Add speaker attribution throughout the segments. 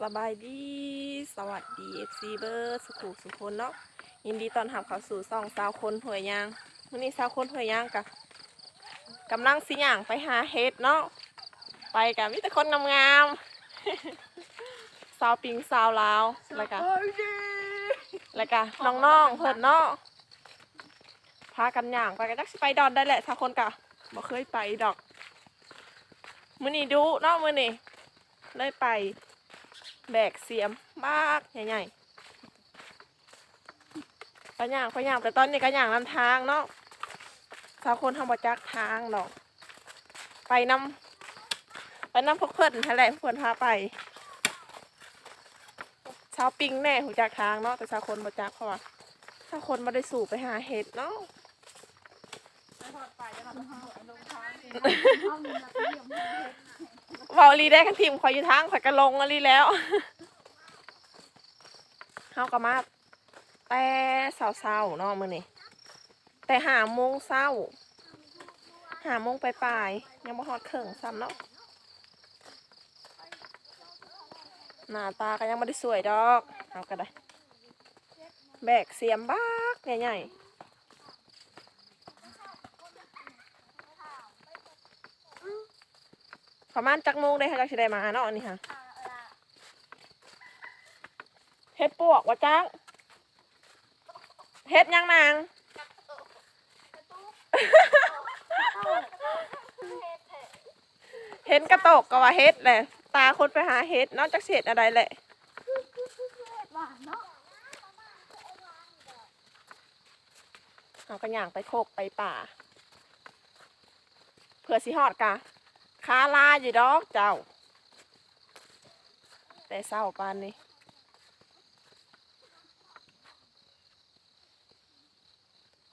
Speaker 1: สบายดี สวัสดี FC เบอร์สุขุสุขคนเนาะยินดีต้อนรับเข้าสู่ซ่องสาวคนเผยยางวันนี้สาวคนเผยยางกับกำลังสิย่างไปหาเฮ็ดเนาะไปกับมิแต่คนงามๆสาวปิงสาวลาวแล้วก็แล้วก็น้องๆเพิ่นเนาะพากันย่างไปกันจักสิไปดอนได้แหละสาวคนกะบ่เคยไปดอกมื้อนี้ดูเนาะมื้อนี้เลยไป แบกเสียมมากใหญ่ๆไปย่างไปย่างแต่ตอนนี้ก็ย่างนำทางเนาะสาวคนทำบจักทางดอกไปนำไปนำพวกเพื่อนนั่นแหละเพื่อนพาไปชาวปิงแน่หูจักทางเนาะแต่ชาวคนบจักเพราะว่าชาวคนมาได้สู่ไปหาเห็ดเนาะเวา ลีได้กันทีมคอยอยู่ทางคอยกระลงอลีแล้วเฮาก็มาแต่เศร้าๆเนาะมื้อนี้แต่หาโมงเศร้าหาโมงปลายๆยังบ่ฮอดเครื่งซ้ำเนาะหน้าตาก็ยังไม่ได้สวยดอกเอาก็ได้ แบกเสียมบักใหญ่ๆ ประมาณจักโมงได้ค่ะจักสิได้มาเนาะอันนี้ค่ะเฮ็ดปวกวะจ้างเฮ็ดยังนางเห็นกระตกก็ว่าเฮ็ดแหละตาคนไปหาเฮ็ดนอกจากเศษอะไรแหละเอากระย่างไปโคกไปป่า เพื่อสิหอดกะ คาลาอยู่ดอกเจ้า แต่เศร้าปานนี้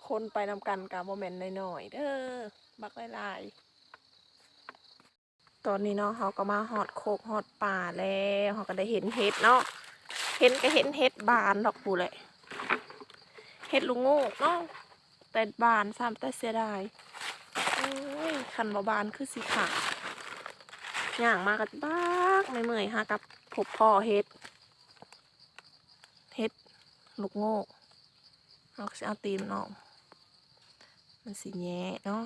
Speaker 1: คนไปนำกันกับโมเมนต์หน่อยๆเด้อบักหลายๆตอนนี้เนาะเขาก็มาหอดโคกหอดป่าแล้วเขาก็ได้เห็นเห็ดเนาะเห็นก็เห็นเห็ดบานดอกปูเลยเห็ดลุงโง่เนาะแต่บานซ้ำแต่เสียดายโอ้ยคันบาบานคือสีขาว ย่างมากันบ้ากไม่เมื่อยฮะกับพบพ่อเห็ดเห็ด ลูกโง่เราจะเอาตีนเนาะมันสีแย่เนาะ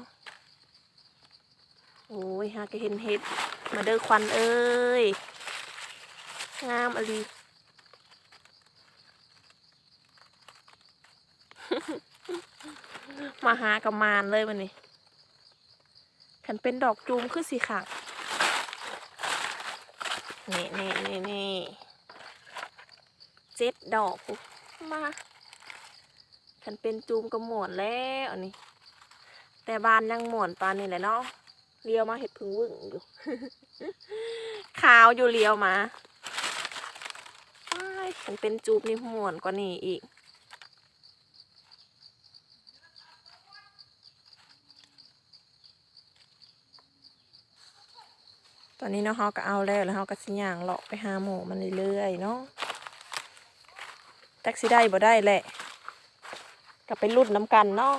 Speaker 1: โอ้ยฮะก็เห็นเห็ด มาเด้อควันเอ้ย งามอลีมาหากระมานเลยวันนี้ขันเป็นดอกจูมคือสีขาว นี่นี่นี่นี่เจ็ดดอกปุ๊บมาขันเป็นจูมก็หมวนแล้วอันนี้ แต่บานยังหมอนปานนี่แหละเนาะเลี้ยวมาเห็ดพึ่งวึ่งอยู่ ขาวอยู่เลี้ยวมาขันเป็นจูบนี่หมอนกว่านี้อีก อนนี้เนาะเขาก็เอาแล้วแล้วเขาก็สิย่างเลาะไปหาหมูมันเรื่อยๆเนาะแท็กซี่ได้บ่ได้แหละก็ไปรุ่นน้ำกันเนาะ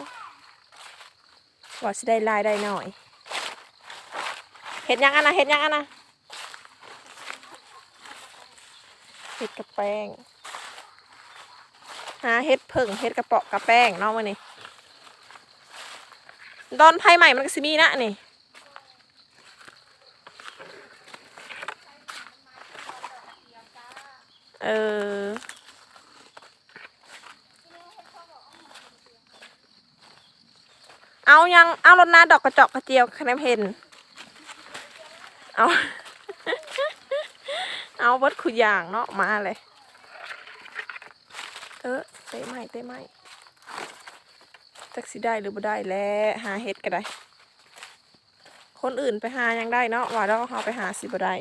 Speaker 1: ว่าสิได้ลายได้หน่อยเห็ดยังอันนะเห็ดยังอันนะเห็ดกระแป้งหาเห็ดผึ่งเห็ดกระเปาะกระแป้งเนาะวันนี้ดอนไผ่ใหม่มันก็สิมีนะนี่ เออ เอายังเอารถหน้าดอกกระจอกกระเจียวคะแนนเพนเอา เอาวัดขุย่างเนาะมาเลย เออเตะไม่เตะไม่จักสิได้หรือบ่ได้แล้วหาเห็ดก็ได้ คนอื่นไปหายังได้เนาะว่าเราเอาไปหาสิบ่ได้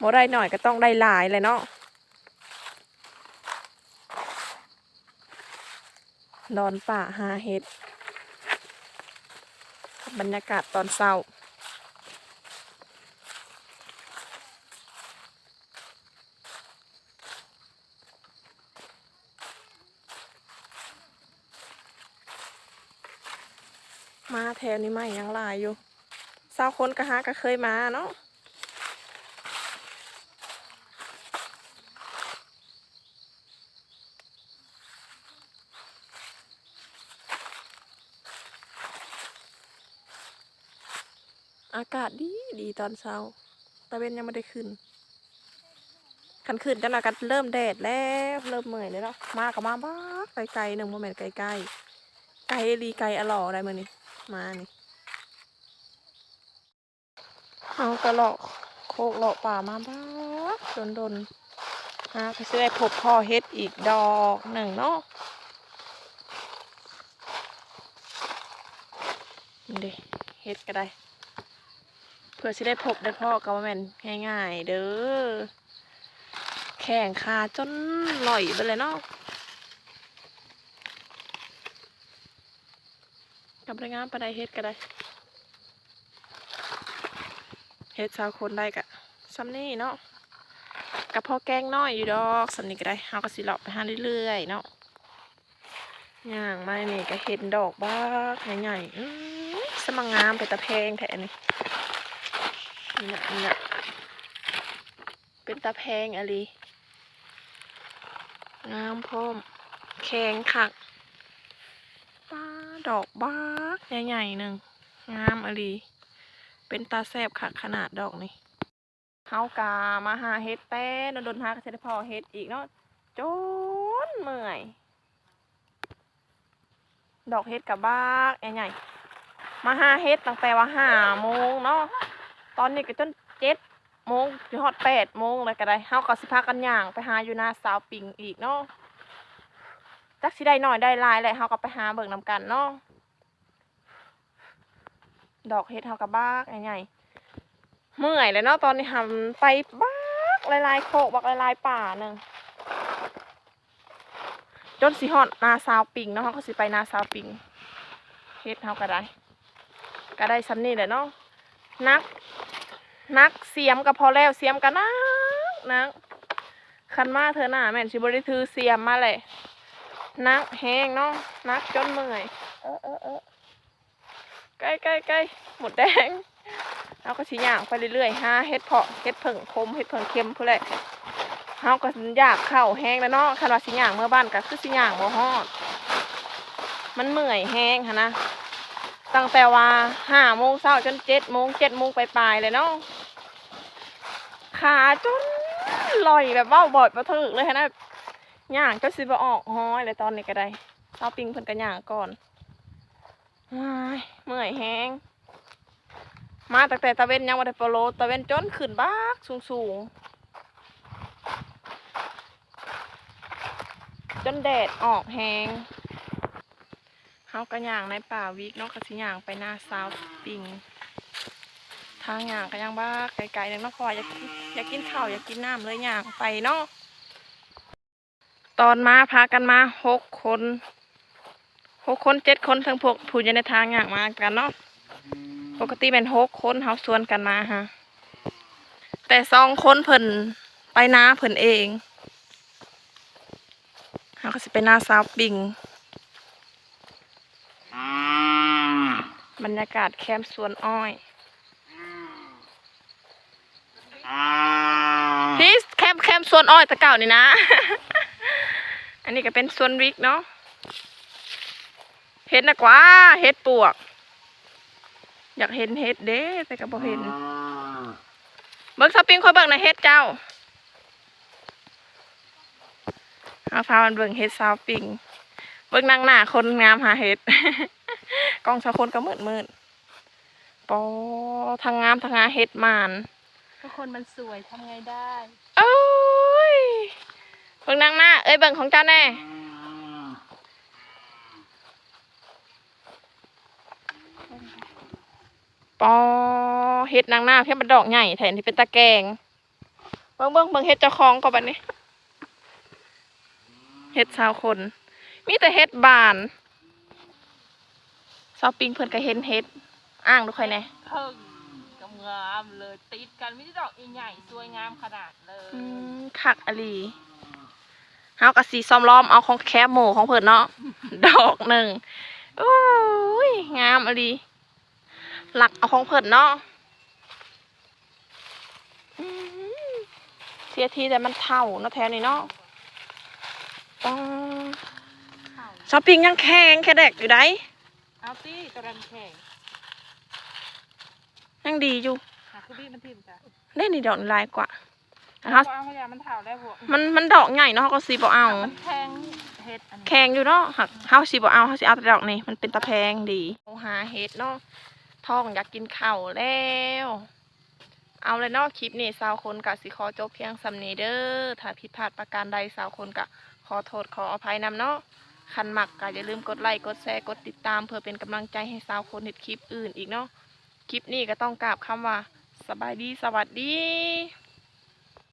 Speaker 1: บ่ได้หน่อยก็ต้องได้หลายเลยเนาะดอนป่าหาเห็ด บรรยากาศตอนเช้ามาแถวนี้ไม่ยังลายอยู่เศร้าคนก็หาก็เคยมาเนาะ อากาศดีดีตอนเช้าตะเวนยังไม่ได้ขึ้นขันขึ้นจังหวะกันเริ่มแดดแล้วเริ่มเมื่อยเลยเนาะมากับมาบ้าไกลๆหนึ่งโมเมนต์ไกลๆไกลรีไกลอร่ออะไรมือนี่มานี่เอากระเลาะโคกเลาะป่ามาบ้าดนโดนฮะก็จะได้พบพ่อเฮ็ดอีกดอกหนึ่งเนาะเด้เฮ็ดก็ได้ พื่อจะได้พบได้พ่อก็ว่าแม่นง่าย ๆ เด้อแข่งขาจนลอยไปเลยเนาะกับรายงานไปได้เฮ็ดก็ได้เฮ็ดชาวคนได้กะซ้ำนี่เนาะกับพ่อแกงน้อยอยู่ดอกสำนี้ก็ได้เฮาก็สิเลาะไปหาเรื่อยๆเนาะย่างมานี่ก็เห็นดอกบ้าใหญ่ๆอื้อสมังงามไปตะแพงแท้นี่ นี่นะนี่นะเป็นตาแพงอะไรงามพร้อม แข็งคักป้าดอกบากใหญ่ๆหนึ่งงามอะไรเป็นตาแซบคักขนาดดอกนี่เฮากามาหาเฮ็ดแต่โดนโดนหากเสด็จพอเฮ็ดอีกเนาะจนเมื่อย ดอกเฮ็ดกับบากใหญ่ๆมาหาเฮ็ดตั้งแต่ว่าห้าโมงเนาะ ตอนนี้ก็จนเจ็ดโมงถึงฮอดแปดโมงเลยก็ได้เฮาก็สิพากันย่างไปหาอยู่หน้าสาวปิงอีกเนาะจักสิได้หน้อยได้หลายแหละเฮาก็ไปหาเบิ่งนำกันเนาะดอกเฮ็ดเฮาก็บ้ากใหญ่ๆเมื่อยเลยเนาะตอนนี้ทำไปบ้ากลายๆโคกบักหลายๆป่าหนึงจนสิฮอดนาสาวปิงเนาะเฮาก็สิไปนาสาวปิงเฮ็ดเฮาก็ได้ก็ได้ซ้ำนี่แหละเนาะ นัก นักเสียมก็พอแล้วเสียมก็นักนักคันมาเธอหน้าแม่นชิบริถือเสียมมาเลยนักแห้งเนาะนักจนเมื่อยเออเออเออใกล้ใกล้ใกล้หมดแดงเราก็สิย่างไปเรื่อยๆหาเฮ็ดเพาะเฮ็ดเผิ่งคมเฮ็ดเผิ่งเค็มผู้แหละเฮาก็อยากเข้าแห้งแล้วเนาะคันว่าสิย่างเมื่อบ้านก็คือสิย่างบ่ฮอดมันเมื่อยแห้งค่ะนะ ตั้งแต่ว่าห้าโมงเช้าจนเจ็ดโมงเจ็ดโมงไปลายๆเลยเนาะขาจนลอยแบบว่าบ่อยประถึกเลยนะย่างก็สิบออกห้อยเลยตอนนี้ก็ได้เช้าปิงเพิ่นกันย่างก่อนว้าเมื่อยแห้งมาตั้งแต่ตะเวนยังมาได้โปโลตะเวนจนขึ้นบ้ากสูงสูงๆจนแดดออกแห้ง เฮาก็ย่างในป่าวิกเนาะก็สิย่างไปหน้าซาวปิงทางย่างก็ยังบ้าไกลๆนึงเนาะเพออยากอยากกินข้าวอยากกินน้ำเลยย่างไปเนาะตอนมาพากันมาหกคนหกคนเจ็ดคนทั้งพวกผู้อยู่ในทางย่างมากันเนาะปกติเป็นหกคนเฮาส่วนกันมาฮะแต่สองคนเพิ่นไปนาเพิ่นเองเฮาก็สิไปหน้าซาวปิง บรรยากาศแคมป์สวนอ้อยพี่แคมป์แคมป์สวนอ้อยตะเก่านี่นะ อันนี้ก็เป็นสวนวิกเนาะเห็ดนะกว่าเห็ดปวก อยากเห็นเห็ดเด้แต่ก็บ่เห็นเบิกสปริงคอยเบิกในะเห็ดเจ้าเอาพามันเบิ่งเห็ดซาวปิงเบิ่งนางหน้าคนงามหาเห็ด กล้องชาวคนก็มืดมืดปอทางงามทางงาเฮ็ดหมาน
Speaker 2: ทุกคนมันสวยทำไงได้
Speaker 1: เอ้ยเบิ่งนางหน้าเอ้ยเบิ่งของเจ้าแน่ปอเฮ็ดนางหน้าเพิ่นมันดอกใหญ่แทนที่เป็นตะแกรงเบิ่งเบิ่งเบิ่งเฮ็ดเจ้าของก็บัดนี้เฮ็ดชาวคน มีแต่เฮ็ดบานซาวปิงเพิ่นก็เห็นเฮ็ดอ้างดูค่อยแหน่
Speaker 2: เพิ่งกำงามเลยติดกันไม่ได้ดอกใหญ่ๆสวยงามขนาดเลย
Speaker 1: อืมคักอหลีเฮาก็สีซ้อมล้อมเอาของแคบหมูของเพิ่นเนาะ ดอกหนึ่งโอ้ยงามอหลีหลักเอาของเพิ่นเนาะอืมเสียทีแต่มันเท่าเนาะแถวนี้เนาะอ๋อ
Speaker 2: เอา
Speaker 1: ช้อปปิ้งยังแข็งแค่เด็กอยู่ได้
Speaker 2: เอาตี้ตะรันแข่ง
Speaker 1: ยังดีอยู่
Speaker 2: หาคือบี้มันทิ่มจ้ะ
Speaker 1: ได้นี่ดอกนี่ลายกว่า
Speaker 2: เอา
Speaker 1: นะคะ
Speaker 2: เอาพยามันเถาแล้วพวก
Speaker 1: มันมันดอกใหญ่เนาะเขาก็สีบ่เอา
Speaker 2: มันแทงเห็ดอันนี้
Speaker 1: แข็งอยู่เนาะหักเฮาสิบ่เอาเฮาสิเอาแต่ดอกนี่มันเป็นตะแพงดีโอหาเฮ็ดเนาะท้องอยากกินข้าวแล้ว เอาเลยเนาะคลิปนี้สาวคนกะสิขอจบเพียงสำนี้เด้อถ้าผิดพลาดประการใดสาวคนกะขอโทษขออภัยนำเนาะ คันมักก็อย่าลืมกดไลค์กดแชร์กดติดตาม เพื่อเป็นกำลังใจให้สาวคนเห็ดคลิปอื่นอีกเนาะคลิปนี้ก็ต้องกราบคำว่า สบายดีสวัสดี